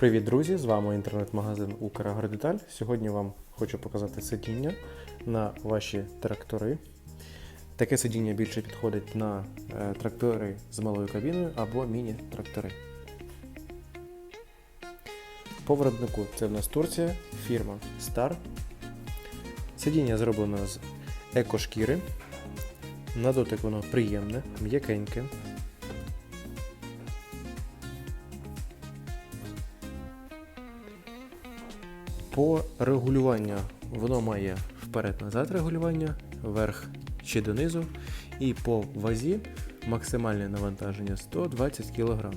Привіт, друзі! З вами інтернет-магазин Украгродеталь. Сьогодні вам хочу показати сидіння на ваші трактори. Таке сидіння більше підходить на е, трактори з малою кабіною або міні-трактори. По виробнику це в нас Турція, фірма Star. Сидіння зроблено з екошкіри. На дотик воно приємне, м'якеньке. По регулюванню воно має вперед-назад регулювання, вверх чи донизу. І по вазі максимальне навантаження 120 кг.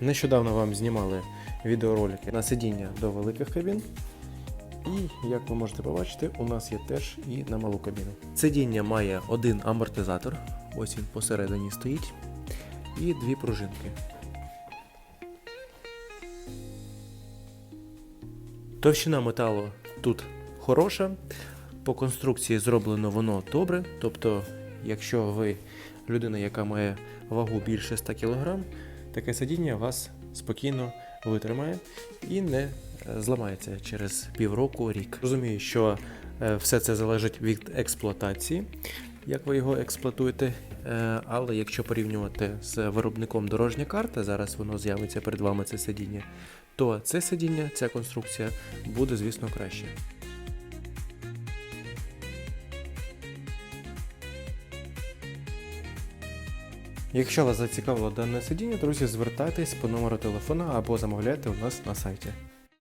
Нещодавно вам знімали відеоролики на сидіння до великих кабін. І, як ви можете побачити, у нас є теж і на малу кабіну. Сидіння має один амортизатор, ось він посередині стоїть, і дві пружинки. Товщина металу тут хороша. По конструкції зроблено воно добре. Тобто, якщо ви людина, яка має вагу більше 100 кг, таке сидіння вас спокійно витримає і не е, зламається через півроку рік. Розумію, що е, все це залежить від експлуатації, як ви його експлуатуєте. Е, Але якщо порівнювати з виробником дорожня карта, зараз воно з'явиться перед вами це сидіння, то це сидіння, ця конструкція буде, звісно, краще. Якщо вас зацікавило дане сидіння, друзі, звертайтесь по номеру телефона або замовляйте у нас на сайті.